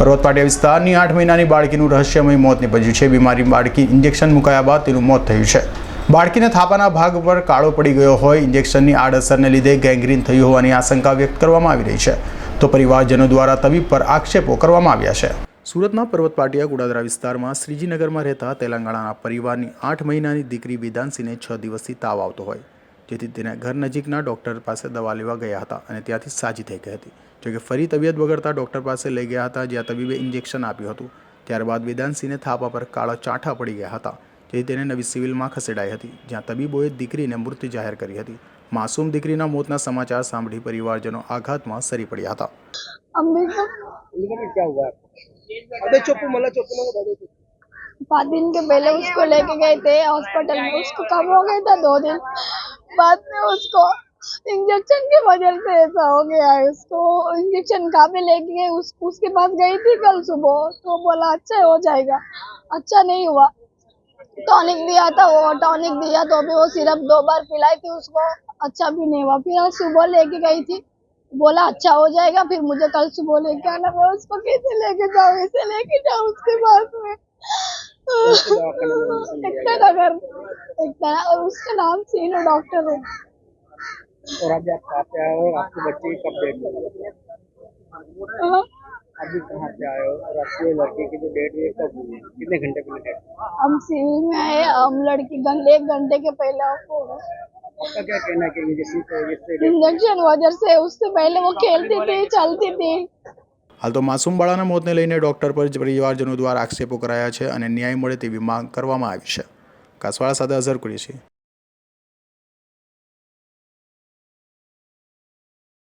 પર્વત પાટિયા વિસ્તારની આઠ મહિનાની બાળકીનું રહસ્યમય મોત નીપજ્યું છે બીમારી બાળકી ઇન્જેક્શન મુકાયા બાદ તેનું મોત થયું છે બાળકીને થાપાના ભાગ પર કાળો પડી ગયો હોય ઇન્જેક્શનની આડઅસરને લીધે ગેંગ્રીન થયું હોવાની આશંકા વ્યક્ત કરવામાં આવી રહી છે તો પરિવારજનો દ્વારા તબીબ પર આક્ષેપો કરવામાં આવ્યા છે સુરતના પર્વત પાટિયા ગુડાદરા વિસ્તારમાં શ્રીજીનગરમાં રહેતા તેલંગાણાના પરિવારની આઠ મહિનાની દીકરી વેદાંશીને છ દિવસથી તાવ આવતો હોય જેતેને ઘર નજીકના ડોક્ટર પાસે દવા લેવા ગયા હતા અને ત્યાંથી સાજી થઈ ગઈ હતી જો કે ફરી તબિયત બગડતા ડોક્ટર પાસે લઈ ગયા હતા જ્યાં તબીબે ઇન્જેક્શન આપ્યું હતું ત્યારબાદ વિદાનસીને થાપા પર કાળો ચાંઠા પડી ગયા હતા જે તેણે નવી સિવિલમાં ખસેડાઈ હતી જ્યાં તબીબોએ દીકરીને મૃત્યુ જાહેર કરી હતી માસૂમ દીકરીના મોતના સમાચાર સાંભળી પરિવારજનો આઘાતમાં સરી પડ્યા હતા અંબેડકરલિકા શું ہوا અબે ચૂપ મલા ચૂપ નમવા દે 10 દિવસ પહેલા ઉસકો લઈ કે ગયતે હોસ્પિટલ મૂસકો કામો ગઈતા 2 દિવસ बाद में उसको इंजेक्शन के बदल से ऐसा हो गया है उसको इंजेक्शन कहाँ पे लेके गए उस, उसके पास गई थी कल सुबह तो बोला अच्छा हो जाएगा अच्छा नहीं हुआ टॉनिक दिया था वो टॉनिक दिया तो भी वो सिर्फ दो बार पिलाई थी उसको अच्छा भी नहीं हुआ फिर आज सुबह लेके गई थी बोला अच्छा हो जाएगा फिर मुझे कल सुबह लेके आना मैं उसको कैसे लेके जाऊँ ऐसे लेके जाऊँ उसके पास में इतना सकता है और उसका नाम सीन और डॉक्टर हो और अब आप कहाँ पे आए हो आपके बच्चे कब डेट अभी कहाँ पे आए हो और आपके लड़के की जो डेट हुई कब हुई कितने घंटे पहले डेट हम सिविल में आए हम लड़की एक घंटे के पहले आपको आपका क्या कहना है कि इंजेक्शन इंजेक्शन वजह से उससे पहले वो खेलती थी चलती थी હાલ તો માસૂમ બાળાના મોતને લઈને ડોક્ટર પર પરિવારજનો દ્વારા આક્ષેપો કરાયા છે અને ન્યાય મળે તેવી માંગ કરવામાં આવી છે ca soarea sa de azăr cureșe.